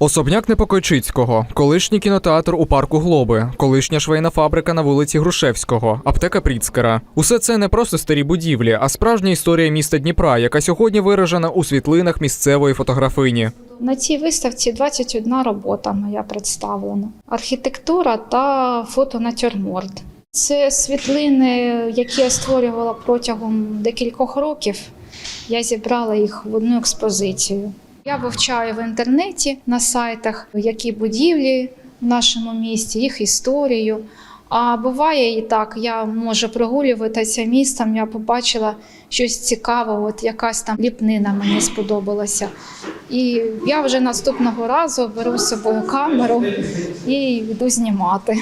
Особняк Непокойчицького, колишній кінотеатр у парку Глоби, колишня швейна фабрика на вулиці Грушевського, аптека Пріцкера. Усе це не просто старі будівлі, а справжня історія міста Дніпра, яка сьогодні виражена у світлинах місцевої фотографині. На цій виставці 21 робота моя представлена: архітектура та фотонатюрморт. Це світлини, які я створювала протягом декількох років. Я зібрала їх в одну експозицію. Я вивчаю в інтернеті на сайтах, які будівлі в нашому місті, їх історію. А буває і так, я можу прогулюватися містом, я побачила щось цікаве, от якась там ліпнина мені сподобалася. І я вже наступного разу беру з собою камеру і йду знімати.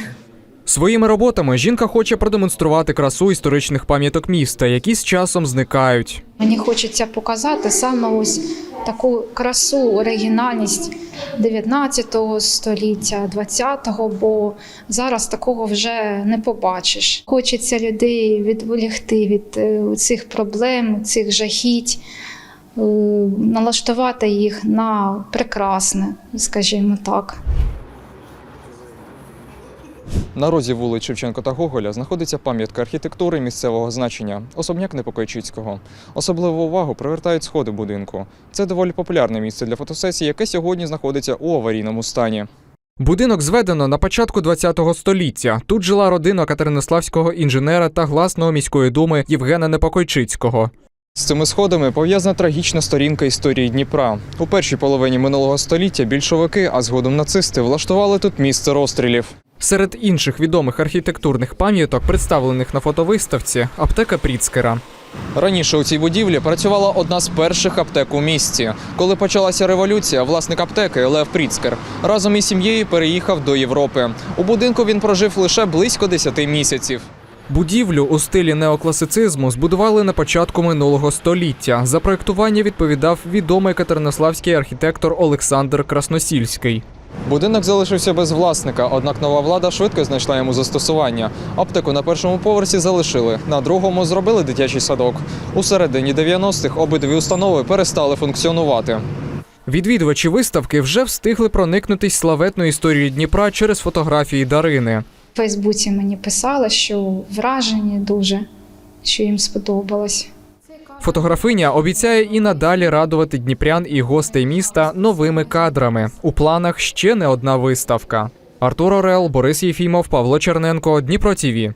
Своїми роботами жінка хоче продемонструвати красу історичних пам'яток міста, які з часом зникають. Мені хочеться показати саме ось таку красу, оригінальність 19 століття, 20-го, бо зараз такого вже не побачиш. Хочеться людей відволікти від е, цих проблем, цих жахіть, е, налаштувати їх на прекрасне, скажімо так. На розі вулиць Шевченко та Гоголя знаходиться пам'ятка архітектури місцевого значення особняк Непокойчицького. Особливу увагу привертають сходи будинку. Це доволі популярне місце для фотосесії, яке сьогодні знаходиться у аварійному стані. Будинок зведено на початку ХХ століття. Тут жила родина катеринославського інженера та гласного міської думи Євгена Непокойчицького. З цими сходами пов'язана трагічна сторінка історії Дніпра. У першій половині минулого століття більшовики, а згодом нацисти, влаштували тут місце розстрілів. Серед інших відомих архітектурних пам'яток, представлених на фотовиставці, аптека Пріцкера. Раніше у цій будівлі працювала одна з перших аптек у місті. Коли почалася революція, власник аптеки Лев Пріцкер разом із сім'єю переїхав до Європи. У будинку він прожив лише близько 10 місяців. Будівлю у стилі неокласицизму збудували на початку минулого століття. За проєктування відповідав відомий катеринославський архітектор Олександр Красносільський. Будинок залишився без власника, однак нова влада швидко знайшла йому застосування. Аптеку на першому поверсі залишили, на другому зробили дитячий садок. У середині 90-х обидві установи перестали функціонувати. Відвідувачі виставки вже встигли проникнутись славетною історією Дніпра через фотографії Дарини. В Фейсбуці мені писали, що вражені дуже, що їм сподобалось. Фотографиня обіцяє і надалі радувати дніпрян і гостей міста новими кадрами. У планах ще не одна виставка. Артур Орел, Борис Єфімов, Павло Черненко, Дніпро ТІВІ.